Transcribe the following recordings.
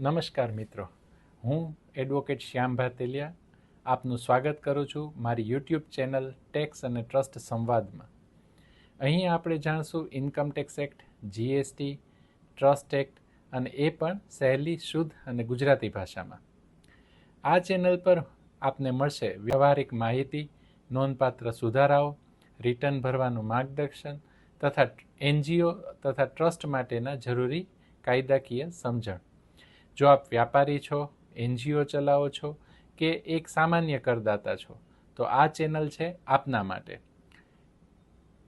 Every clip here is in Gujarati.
નમસ્કાર મિત્રો. હું એડવોકેટ શ્યામ ભાતેલિયા આપનું સ્વાગત કરું છું મારી યુટ્યુબ ચેનલ ટેક્સ અને ટ્રસ્ટ સંવાદમાં. અહીં આપણે જાણશું income tax act, GST, trust act અને એ પણ સહેલી, શુદ્ધ અને ગુજરાતી ભાષામાં. આ ચેનલ પર આપને મળશે વ્યવહારિક માહિતી નોંધપાત્ર સુધારાઓ, રિટર્ન ભરવાનું માર્ગદર્શન તથા એનજીઓ તથા ટ્રસ્ટ માટેના જરૂરી કાયદાકીય સમજણ. જો આપ વ્યાપારી છો, એનજીઓ ચલાવો છો કે એક સામાન્ય કરદાતા છો, તો આ ચેનલ છે આપના માટે.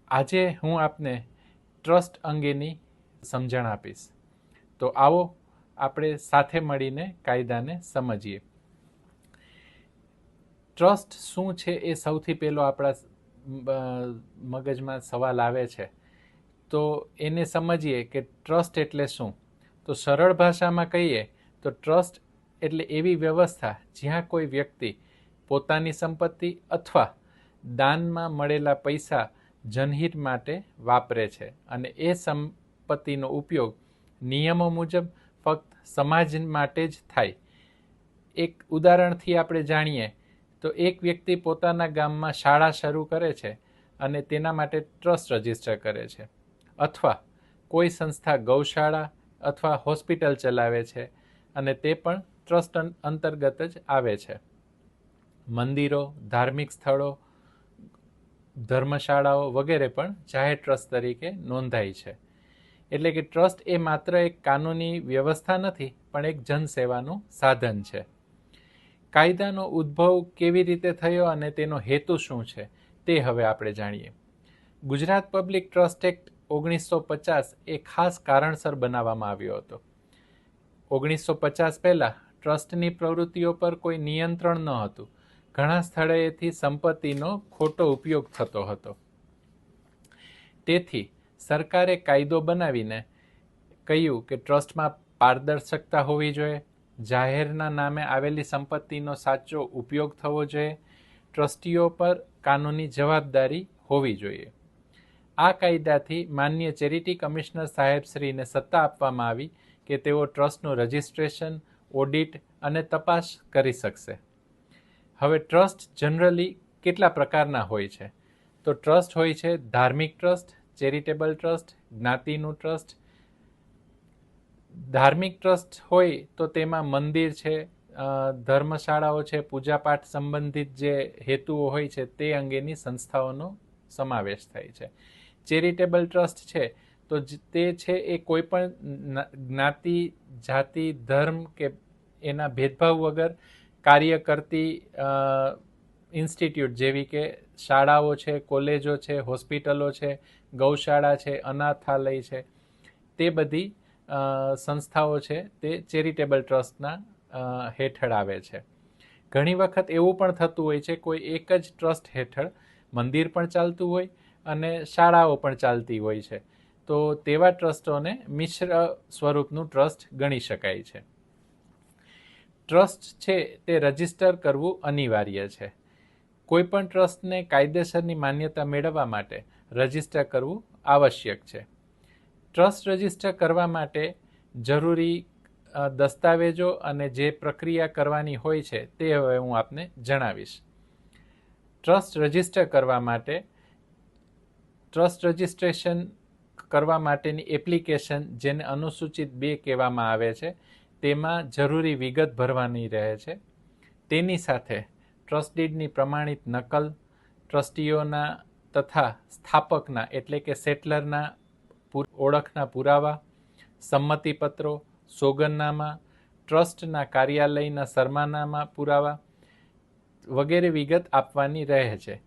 આજે હું આપને ટ્રસ્ટ અંગેની સમજણ આપીશ. તો આવો, આપણે સાથે મળીને કાયદાને સમજીએ. ટ્રસ્ટ શું છે એ સૌથી પહેલો આપણા મગજમાં સવાલ આવે છે. તો એને સમજીએ કે ટ્રસ્ટ એટલે શું? તો સરળ ભાષામાં કહીએ તો ટ્રસ્ટ એટલે એવી વ્યવસ્થા જ્યાં કોઈ વ્યક્તિ પોતાની સંપત્તિ અથવા દાનમાં મળેલા પૈસા જનહિત માટે વાપરે છે અને એ સંપત્તિનો ઉપયોગ નિયમો મુજબ ફક્ત સમાજ માટે જ થાય. એક ઉદાહરણથી આપણે જાણીએ તો એક વ્યક્તિ પોતાના ગામમાં શાળા શરૂ કરે છે અને તેના માટે ટ્રસ્ટ રજિસ્ટર કરે છે. અથવા કોઈ સંસ્થા ગૌશાળા અથવા હોસ્પિટલ ચલાવે છે અને તે પણ ટ્રસ્ટ અંતર્ગત જ આવે છે. મંદિરો, ધાર્મિક સ્થળો, ધર્મશાળાઓ વગેરે પણ જાહેર ટ્રસ્ટ તરીકે નોંધાય છે. એટલે કે ટ્રસ્ટ એ માત્ર એક કાનૂની વ્યવસ્થા નથી, પણ એક જનસેવાનું સાધન છે. કાયદાનો ઉદ્ભવ કેવી રીતે થયો અને તેનો હેતુ શું છે, તે હવે આપણે જાણીએ. ગુજરાત પબ્લિક ટ્રસ્ટ એક્ટ ઓગણીસો પચાસ એ ખાસ કારણસર બનાવવામાં આવ્યો હતો. ઓગણીસો પચાસ પહેલાં ટ્રસ્ટની પ્રવૃત્તિઓ પર કોઈ નિયંત્રણ ન હતું. ઘણા સ્થળેથી સંપત્તિનો ખોટો ઉપયોગ થતો હતો. તેથી સરકારે કાયદો બનાવીને કહ્યું કે ટ્રસ્ટમાં પારદર્શકતા હોવી જોઈએ જાહેરના નામે આવેલી સંપત્તિનો સાચો ઉપયોગ થવો જોઈએ. ટ્રસ્ટીઓ પર કાનૂની જવાબદારી હોવી જોઈએ. આ કાયદાથી માન્ય ચેરિટી કમિશનર સાહેબશ્રીને સત્તા આપવામાં આવી કે તેઓ ટ્રસ્ટનું રજિસ્ટ્રેશન, ઓડિટ અને તપાસ કરી શકશે. હવે ટ્રસ્ટ જનરલી કેટલા પ્રકારના હોય છે? તો ટ્રસ્ટ હોય છે ધાર્મિક ટ્રસ્ટ, ચેરિટેબલ ટ્રસ્ટ, જ્ઞાતિનું ટ્રસ્ટ ધાર્મિક ટ્રસ્ટ હોય તો તેમાં મંદિર છે ધર્મશાળાઓ છે, પૂજાપાઠ સંબંધિત જે હેતુઓ હોય છે તે અંગેની સંસ્થાઓનો સમાવેશ થાય છે. ચેરિટેબલ ટ્રસ્ટ છે તો તે છે એ કોઈ પણ જ્ઞાતિ, જાતિ, ધર્મ કે એના ભેદભાવ વગર કાર્ય કરતી ઇન્સ્ટિટ્યૂટ જેવી કે શાળાઓ છે, કોલેજો છે, હોસ્પિટલો છે, ગૌશાળા છે, અનાથાલય છે, તે બધી સંસ્થાઓ છે તે ચેરિટેબલ ટ્રસ્ટના હેઠળ આવે છે. ઘણી વખત એવું પણ થતું હોય છે, કોઈ એક જ ટ્રસ્ટ હેઠળ મંદિર પણ ચાલતું હોય અને શાળાઓ પણ ચાલતી હોય છે. તો તેવા ટ્રસ્ટોને મિશ્ર સ્વરૂપનું ટ્રસ્ટ ગણી શકાય છે. ટ્રસ્ટ છે તે રજિસ્ટર કરવું અનિવાર્ય છે. કોઈપણ ટ્રસ્ટને કાયદેસરની માન્યતા મેળવવા માટે રજિસ્ટર કરવું આવશ્યક છે. ટ્રસ્ટ રજિસ્ટર કરવા માટે જરૂરી દસ્તાવેજો અને જે પ્રક્રિયા કરવાની હોય છે તે હવે હું આપને જણાવીશ. ટ્રસ્ટ રજિસ્ટર કરવા માટે, ટ્રસ્ટ રજિસ્ટ્રેશન કરવા માટેની એપ્લિકેશન જેને અનુસૂચિત બે કહેવામાં આવે છે, તેમાં જરૂરી વિગત ભરવાની રહે છે. તેની સાથે ટ્રસ્ટ ડીડની પ્રમાણિત નકલ, ટ્રસ્ટીઓના તથા સ્થાપકના એટલે કે સેટલરના ઓળખના પુરાવા, સંમતિપત્રો, સોગંદનામા, ટ્રસ્ટના કાર્યાલયના સરમાનામાં પુરાવા વગેરે વિગત આપવાની રહે છે.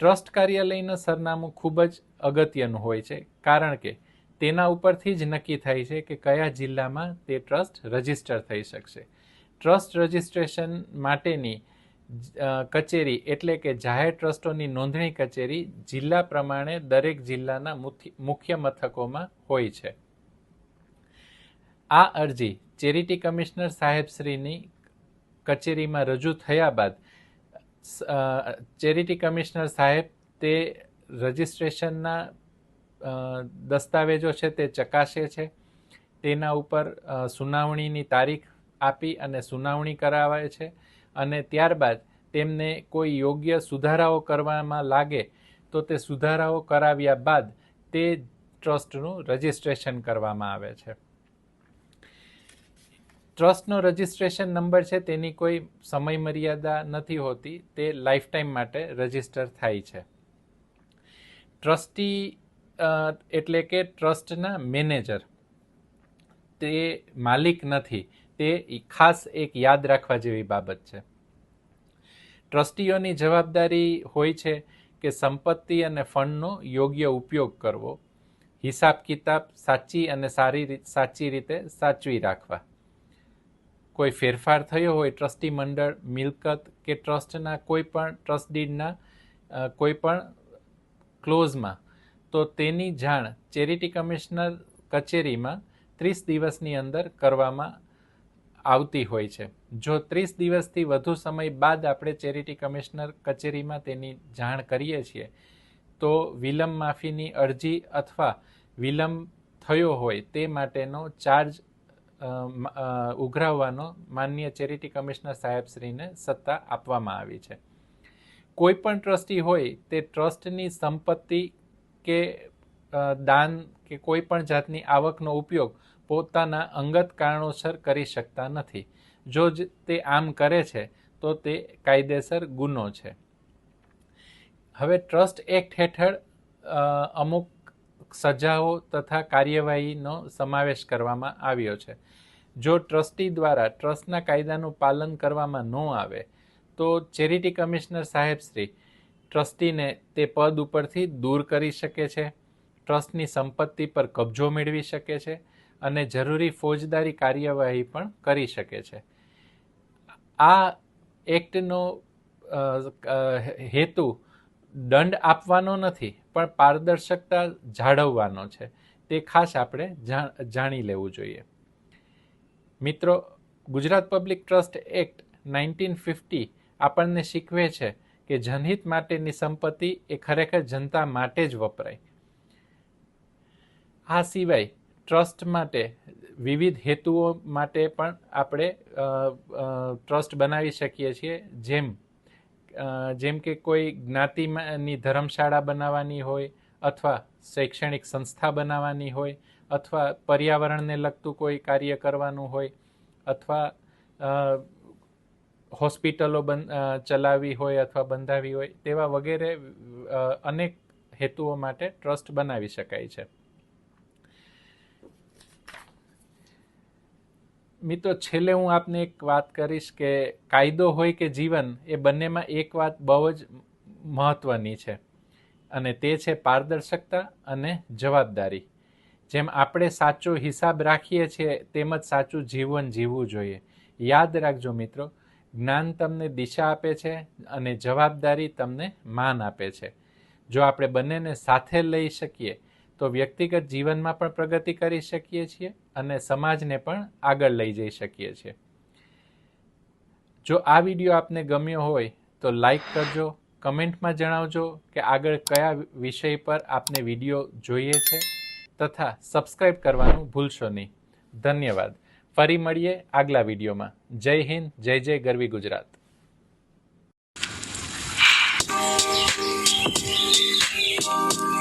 ટ્રસ્ટ કાર્યાલયનું સરનામું ખૂબ જ અગત્યનું હોય છે, કારણ કે તેના ઉપરથી જ નક્કી થાય છે કે કયા જિલ્લામાં તે ટ્રસ્ટ રજિસ્ટર થઈ શકશે. ટ્રસ્ટ રજિસ્ટ્રેશન માટેની કચેરી એટલે કે જાહેર ટ્રસ્ટોની નોંધણી કચેરી જિલ્લા પ્રમાણે દરેક જિલ્લાના મુખ્ય- મથકોમાં હોય છે. આ અરજી ચેરિટી કમિશનર સાહેબશ્રીની કચેરીમાં રજૂ થયા બાદ ચેરિટી કમિશનર સાહેબ તે રજિસ્ટ્રેશનના દસ્તાવેજો છે તે ચકાસે છે. તેના ઉપર સુનાવણીની તારીખ આપી અને સુનાવણી કરાવે છે. અને ત્યારબાદ તેમને કોઈ યોગ્ય સુધારાઓ કરવામાં લાગે તો તે સુધારાઓ કરાવ્યા બાદ તે ટ્રસ્ટનું રજિસ્ટ્રેશન કરવામાં આવે છે. ટ્રસ્ટનો રજિસ્ટ્રેશન નંબર છે તેની કોઈ સમય મર્યાદા નથી હોતી, તે લાઈફ ટાઈમ માટે રજિસ્ટર થાય છે. ટ્રસ્ટી એટલે કે ટ્રસ્ટના મેનેજર, તે માલિક નથી તે ખાસ એક યાદ રાખવા જેવી બાબત છે. ટ્રસ્ટીઓની જવાબદારી હોય છે કે સંપત્તિ અને ફંડનો યોગ્ય ઉપયોગ કરવો હિસાબ કિતાબ સાચી અને સારી સાચી રીતે સાચવી રાખવા. કોઈ ફેરફાર થયો હોય ટ્રસ્ટી મંડળ મિલકત કે ટ્રસ્ટના કોઈ પણ ટ્રસ્ટીડના અ, કોઈ પણ ક્લોઝમાં તો તેની જાણ ચેરિટી કમિશનર કચેરીમાં ત્રીસ દિવસની અંદર કરવામાં આવતી હોય છે. જો ત્રીસ દિવસથી વધુ સમય બાદ આપણે ચેરિટી કમિશનર કચેરીમાં તેની જાણ કરીએ છીએ, તો વિલંબ માફીની અરજી અથવા વિલંબ થયો હોય તે માટેનો ચાર્જ ઉઘરાવવાનો માન્ય ચેરિટી કમિશનર સાહેબશ્રીને સત્તા આપવામાં આવી છે. કોઈ પણ ટ્રસ્ટી હોય તે ટ્રસ્ટની સંપત્તિ કે દાન કે કોઈ પણ જાતની આવકનો ઉપયોગ પોતાના અંગત કારણોસર કરી શકતા નથી. જો જ તે આમ કરે છે, તો તે કાયદેસર ગુનો છે. હવે ટ્રસ્ટ એક્ટ હેઠળ અમુક સજાઓ તથા કાર્યવાહીનો સમાવેશ કરવામાં આવ્યો છે. જો ટ્રસ્ટી દ્વારા ટ્રસ્ટના કાયદાનું પાલન કરવામાં ન આવે, તો ચેરિટી કમિશનર સાહેબશ્રી ટ્રસ્ટીને તે પદ ઉપરથી દૂર કરી શકે છે. ટ્રસ્ટની સંપત્તિ પર કબજો મેળવી શકે છે. અને જરૂરી ફોજદારી કાર્યવાહી પણ કરી શકે છે. આ એક્ટનો હેતુ દંડ આપવાનો નથી, પણ પારદર્શકતા જાળવવાનો છે. તે ખાસ આપણે જાણી લેવું જોઈએ. મિત્રો, Gujarat public trust act nineteen fifty આપણને શીખવે છે કે જનહિત માટેની સંપત્તિ એ ખરેખર જનતા માટે જ વપરાય. આ સિવાય ટ્રસ્ટ માટે, વિવિધ હેતુઓ માટે પણ આપણે ટ્રસ્ટ બનાવી શકીએ છીએ. જેમ જેમ કે કોઈ જ્ઞાતિની ધર્મશાળા બનાવવાની હોય અથવા શૈક્ષણિક સંસ્થા બનાવવાની હોય અથવા પર્યાવરણને લગતું કોઈ કાર્ય કરવાનું હોય અથવા હોસ્પિટલો બન ચલાવી હોય અથવા બંધાવી હોય તેવા વગેરે અનેક હેતુઓ માટે ટ્રસ્ટ બનાવી શકાય છે. મિત્રો, છેલ્લે હું આપને એક વાત કરીશ કે કાયદો હોય કે જીવન, એ બંનેમાં એક વાત બહુ જ મહત્વની છે. અને તે છે પારદર્શકતા અને જવાબદારી. જેમ આપણે સાચો હિસાબ રાખીએ છીએ તેમજ સાચું જીવન જીવવું જોઈએ. યાદ રાખજો મિત્રો, જ્ઞાન તમને દિશા આપે છે અને જવાબદારી તમને માન આપે છે. જો આપણે બંનેને સાથે લઈ શકીએ તો વ્યક્તિગત જીવનમાં પણ પ્રગતિ કરી શકીએ છીએ અને સમાજને પણ આગળ લઈ જઈ શકીએ છીએ. જો આ વીડિયો આપને ગમ્યો હોય તો લાઈક કરજો, કમેન્ટમાં જણાવજો કે આગળ કયા વિષય પર આપને વીડિયો જોઈએ છે તથા સબસ્ક્રાઈબ કરવાનું ભૂલશો નહીં. ધન્યવાદ. ફરી મળીએ આગલા વિડીયોમાં. જય હિન્દ, જય જય ગરવી ગુજરાત. Thank you.